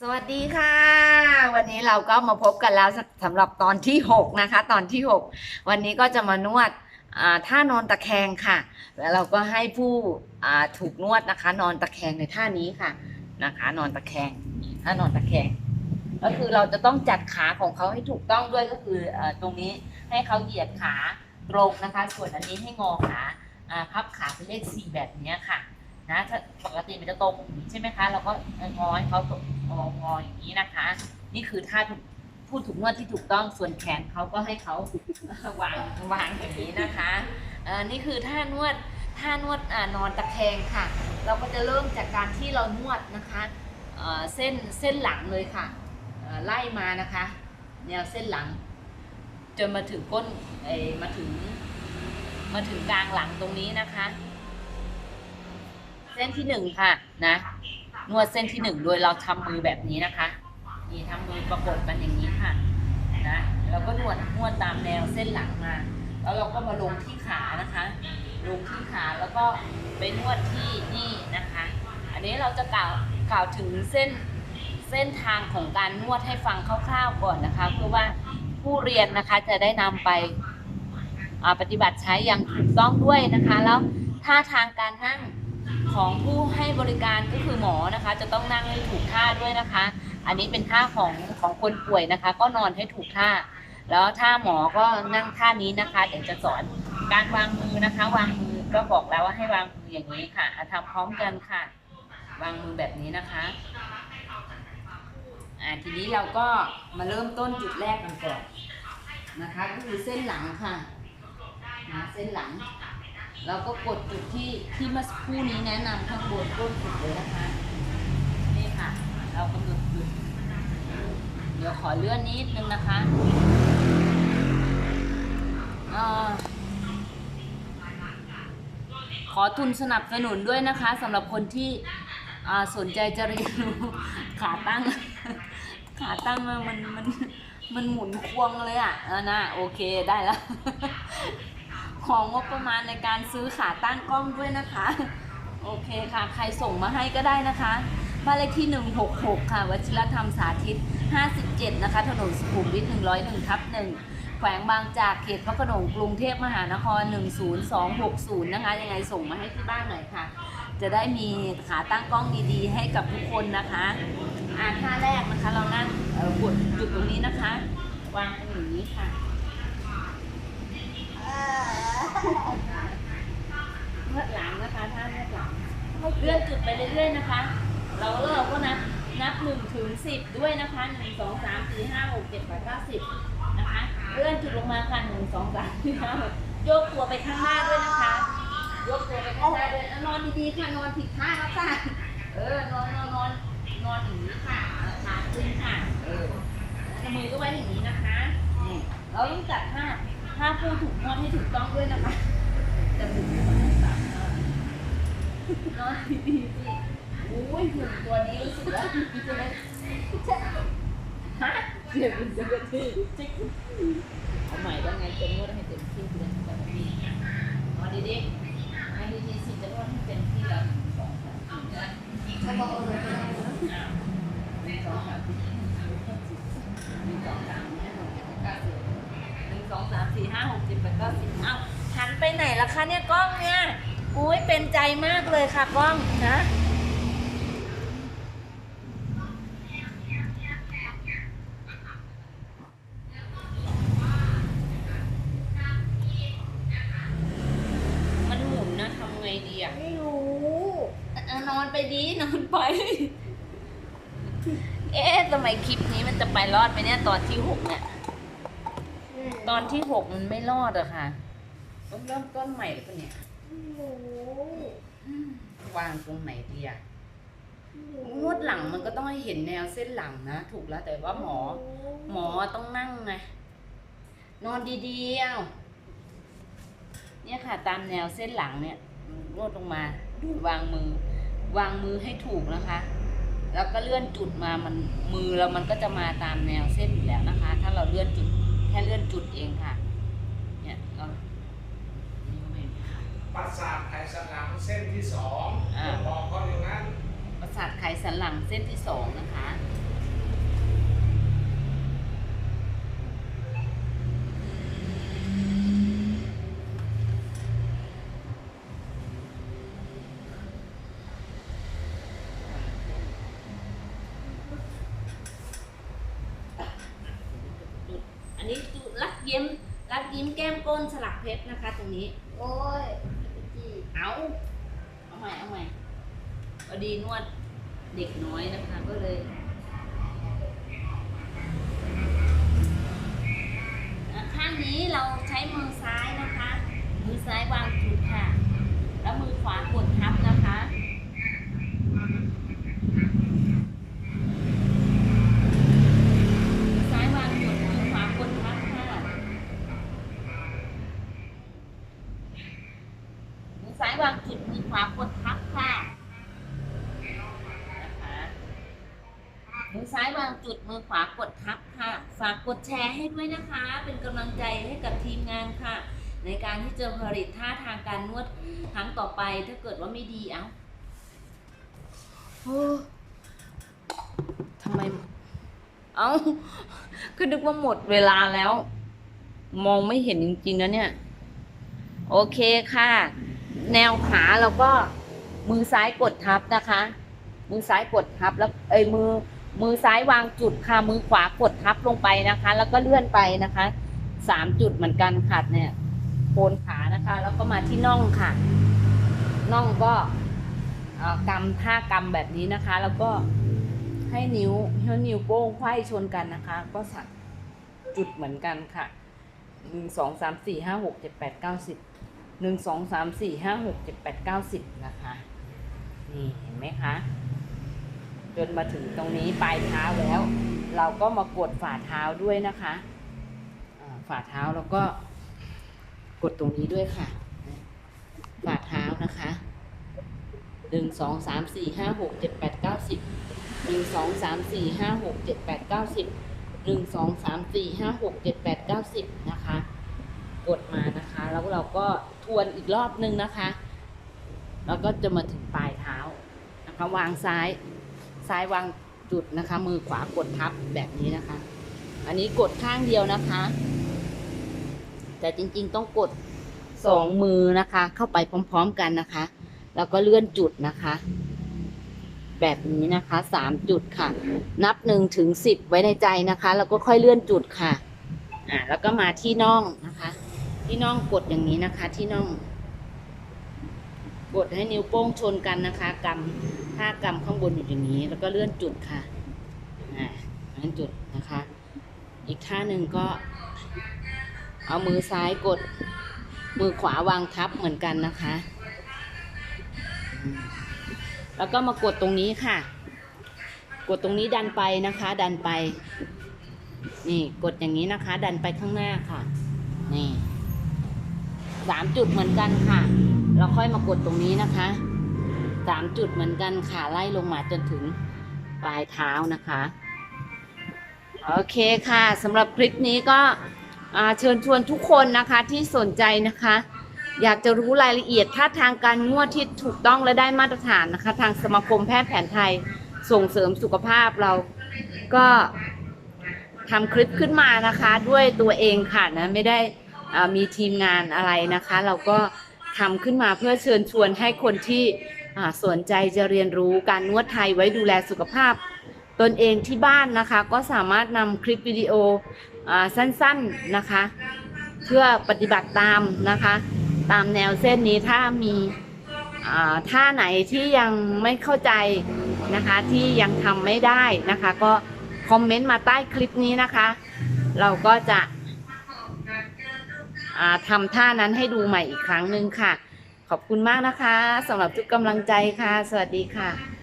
สวัสดีค่ะ วันนี้เราก็มาพบกันแล้วสำหรับตอนที่ 6 นะคะ ตอนที่ 6 วันนี้ก็จะมานวดท่านอนตะแคงค่ะ แล้วเราก็ให้ผู้ถูกนวดนะคะ นอนตะแคงในท่านี้ค่ะนะคะ นอนตะแคงท่านอนตะแคง ก็คือเราจะต้องจัดขาของเขาให้ถูกต้องด้วยก็คืออตรงนี้ให้เขาเหยียดขาตรงนะคะ ส่วนอันนี้ให้งอขาอพับขาเป็นเลขสี่แบบนี้ค่ะนะถ้าปกติมันจะตรงอย่างนี้ใช่ไหมคะ เราก็งอให้เขาตรง งองออย่างนี้นะคะ นี่คือท่าถูกผู้ถูกนวดที่ถูกต้องส่วนแขนเขาก็ให้เขาวางวางอย่างนี้นะคะเอ่อนี่คือท่านวดท่านวดอนอนตะแคงค่ะ เราก็จะเริ่มจากการที่เรานวดนะคะเอ่อเส้นเส้นหลังเลยค่ะเอ่อไล่มานะคะ แนวเส้นหลัง จนมาถึงก้นเอมาถึงมาถึงกลางหลังตรงนี้นะคะ เส้นที่หนึ่งค่ะนะ นวดเส้นที่หนึ่งโดยเราทำมือแบบนี้นะคะ นี่ทำมือประกบกันอย่างนี้ค่ะนะเราก็นวดนวดตามแนวเส้นหลังมา แล้วเราก็มาลงที่ขานะคะ ลงที่ขาแล้วก็ไปนวดที่นี่นะคะ อันนี้เราจะกล่าวกล่าวถึงเส้นเส้นทางของการนวดให้ฟังคร่าวๆก่อนนะคะเพื่อว่าผู้เรียนนะคะจะได้นำไปปฏิบัติใช้อย่างถูกต้องด้วยนะคะ แล้วท่าทางการนั่ง ของผู้ให้บริการก็คือหมอนะคะ จะต้องนั่งให้ถูกท่าด้วยนะคะ อันนี้เป็นท่าของของคนป่วยนะคะ ก็นอนให้ถูกท่า แล้วท่าหมอก็นั่งท่านี้นะคะ เดี๋ยวจะสอนการวางมือนะคะ วางมือก็บอกแล้วว่าให้วางมืออย่างนี้ค่ะอะทำพร้อมกันค่ะ วางมือแบบนี้นะคะอ่าทีนี้เราก็มาเริ่มต้นจุดแรกกันก่อนนะคะ ก็คือเส้นหลังค่ะนะเส้นหลัง เราก็กดจุดที่ที่เมื่อสักครู่นี้แนะนำข้างบนก้นสุดเลยนะคะ นี่ค่ะ เรากำหนดจุด เดี๋ยวขอเลื่อนนิดนึงนะคะอ่อขอทุนสนับสนุนด้วยนะคะสำหรับคนที่อ่าสนใจจะเรียนรู้ขาตั้ง ขาตั้งมันมันมันมันหมุนควงเลยอะนะโอเคได้แล้ว ของงบประมาณในการซื้อขาตั้งกล้องด้วยนะคะ โอเคค่ะ ใครส่งมาให้ก็ได้นะคะบ้านเลขที่ 166 ค่ะวชิรธรรมสาธิต 57 นะคะ ถนนสุขุมวิท 101 ทับ 1 แขวงบางจาก เขตพระโขนงกรุงเทพมหานคร 10260 นะคะ ยังไงส่งมาให้ที่บ้านหน่อยค่ะ จะได้มีขาตั้งกล้องดีๆ ให้กับทุกคนนะคะ อ่าท่าแรกนะคะ เรานั่งกดจุดตรงนี้นะคะ วางตรงอย่างนี้ค่ะ นวดหลังนะคะท่านวดหลังเลื่อนจุดไปเรื่อยๆนะคะ เราเราก็นับนับหนึ่งถึงสิบด้วยนะคะหนึ่งสองสามสี่ห้าหกเจ็ดแปดเก้าสิบนะคะเลื่อนจุดลงมาค่ะหนึ่งสองสามสี่ห้าหกโยกตัวไปข้างหน้าด้วยนะคะ ยกตัวไปข้างหน้าด้วยนอนดีๆค่ะนอนผิดท่าแล้วค่ะเออนอนนอนนอนนอนอย่างนี้ค่ะขาขึ้นค่ะเออมือก็ไว้อย่างนี้นะคะเราต้องจัดท่า ท่าผู้ถูกนวดให้ถูกต้องด้วยนะคะจะบุกมาให้สามหน้านอนดีๆสิโอ้ยหุ่นตัวนี้รู้สึกว่าจะไม่ฮะเสียงมันจะกระทืบจิ๊กเอาใหม่ว่าไงจะนวดให้เต็มที่เลยแบบนี้นอนดีๆนอนดีๆสิจะนวดให้เต็มที่แล้วหนึ่งสองสามสี่นะเขาบอกว่าเลยอ้าวหนึ่งสองสามสี่ห้าหกแปดเก้าสิบหนึ่งสองสามสี่ห้าหกเจ็ดแปดเก้าสิบหนึ่ง สองสามสี่ห้าหกเจ็ดแปดเก้าสิบเอ้าหันไปไหนล่ะคะเนี่ยกล้องเนี่ยอุ้ยเป็นใจมากเลยค่ะกล้องนะมันหมุนนะทำไงดีอะไม่รู้เอานอนไปดีนอนไป เอ๊ะทำไมคลิปนี้มันจะไปรอดไหมเนี่ยตอนที่หกเนี่ย ตอนที่หกมันไม่รอดอะค่ะ ต้องเริ่มต้นใหม่หรือเปล่าเนี่ยไม่รู้วางตรงไหนดีอะนวดหลังมันก็ต้องให้เห็นแนวเส้นหลังนะ ถูกแล้วแต่ว่าหมอ หมอต้องนั่งไงนอนดีๆเอาเนี่ยค่ะ ตามแนวเส้นหลังเนี่ยนวดลงมาวางมือ วางมือให้ถูกนะคะ แล้วก็เลื่อนจุดมามันมือเรามันก็จะมาตามแนวเส้นอยู่แล้วนะคะ ถ้าเราเลื่อนจุดแค่เลื่อนจุดเองค่ะ เนี่ยเรานี่ก็ไม่ประสาทไขสันหลังเส้นที่สองอ่า บอกเขาอย่างนั้น ประสาทไขสันหลังเส้นที่สองนะคะ ยิ้ม รักยิ้มแก้มก้นสลักเพชรนะคะ ตรงนี้ โอ้ยจีเอาเอาใหม่เอาใหม่พอดีนวดเด็กน้อยนะคะ ก็เลยอะข้างนี้เราใช้มือซ้ายนะคะ มือซ้ายวางจุดค่ะ แล้วมือขวากดทับนะคะ มือซ้ายวางจุดมือขวากดทับค่ะ มือซ้ายวางจุดมือขวากดทับค่ะนะคะมือ ซ้ายวางจุดมือขวากดทับค่ะ ฝากกดแชร์ให้ด้วยนะคะ เป็นกำลังใจให้กับทีมงานค่ะ ในการที่จะผลิตท่าทางการนวดครั้งต่อไปถ้าเกิดว่าไม่ดีเอ้าโอ้ทำไม เอ้าก็นึกว่าหมดเวลาแล้ว มองไม่เห็นจริงๆนะเนี่ย โอเคค่ะ แนวขาเราก็มือซ้ายกดทับนะคะ มือซ้ายกดทับแล้ว เอ้ยมือ มือซ้ายวางจุดค่ะมือขวากดทับลงไปนะคะ แล้วก็เลื่อนไปนะคะสามจุดเหมือนกันค่ะเนี่ยโคนขานะคะ แล้วก็มาที่น่องค่ะน่องก็กำท่ากำแบบนี้นะคะ แล้วก็ให้นิ้วให้นิ้วโป้งไขว้ชนกันนะคะ ก็สักจุดเหมือนกันค่ะหนึ่งสองสามสี่ห้าหกเจ็ดแปดเก้าสิบหนึ่งสองสามสี่ห้าหกเจ็ดแปดเก้าสิบนะคะ นี่เห็นไหมคะ จนมาถึงตรงนี้ปลายเท้าแล้ว เราก็มากดฝ่าเท้าด้วยนะคะฝ่าเท้าแล้วก็กดตรงนี้ด้วยค่ะ ฝ่าเท้านะคะหนึ่งสองสามสี่ห้าหกเจ็ดแปดเก้าสิบหนึ่งสองสามสี่ห้าหกเจ็ดแปดเก้าสิบหนึ่งสองสามสี่ห้าหกเจ็ดแปดเก้าสิบนะคะ กดมานะคะ แล้วเราก็ทวนอีกรอบนึงนะคะ แล้วก็จะมาถึงปลายเท้านะคะวางซ้าย ซ้ายวางจุดนะคะ มือขวากดทับแบบนี้นะคะ อันนี้กดข้างเดียวนะคะ แต่จริงๆต้องกดสองมือนะคะ เข้าไปพร้อม ๆกันนะคะ แล้วก็เลื่อนจุดนะคะ แบบนี้นะคะสามจุดค่ะ นับหนึ่งถึงสิบไว้ในใจนะคะ แล้วก็ค่อยเลื่อนจุดค่ะ อ่า แล้วก็มาที่น่องนะคะ ที่น่องกดอย่างนี้นะคะ ที่น่องกดให้นิ้วโป้งชนกันนะคะกำ ท่ากำข้างบนอยู่อย่างนี้ แล้วก็เลื่อนจุดค่ะอ่าเลื่อนจุดนะคะ อีกท่าหนึ่งก็ เอามือซ้ายกด มือขวาวางทับเหมือนกันนะคะ แล้วก็มากดตรงนี้ค่ะ กดตรงนี้ดันไปนะคะ ดันไป นี่กดอย่างนี้นะคะ ดันไปข้างหน้าค่ะ นี่สามจุดเหมือนกันค่ะ เราค่อยมากดตรงนี้นะคะ สามจุดเหมือนกันค่ะไล่ลงมาจนถึงปลายเท้านะคะ โอเคค่ะสำหรับคลิปนี้ก็เชิญชวนทุกคนนะคะที่สนใจนะคะ อยากจะรู้รายละเอียดท่าทางการนวดที่ถูกต้องและได้มาตรฐานนะคะ ทางสมาคมแพทย์แผนไทยส่งเสริมสุขภาพเราก็ทำคลิปขึ้นมานะคะด้วยตัวเองค่ะนะไม่ได้มีทีมงานอะไรนะคะ เราก็ทำขึ้นมาเพื่อเชิญชวนให้คนที่ สนใจจะเรียนรู้การนวดไทยไว้ดูแลสุขภาพ ตนเองที่บ้านนะคะ ก็สามารถนำคลิปวิดีโออสั้นๆนะคะ เพื่อปฏิบัติตามนะคะ ตามแนวเส้นนี้ถ้ามีท่าไหนที่ยังไม่เข้าใจนะคะ ที่ยังทำไม่ได้นะคะ ก็คอมเมนต์มาใต้คลิปนี้นะคะ เราก็จะทำท่านั้นให้ดูใหม่อีกครั้งหนึ่งค่ะ ขอบคุณมากนะคะสำหรับทุกกำลังใจค่ะ สวัสดีค่ะ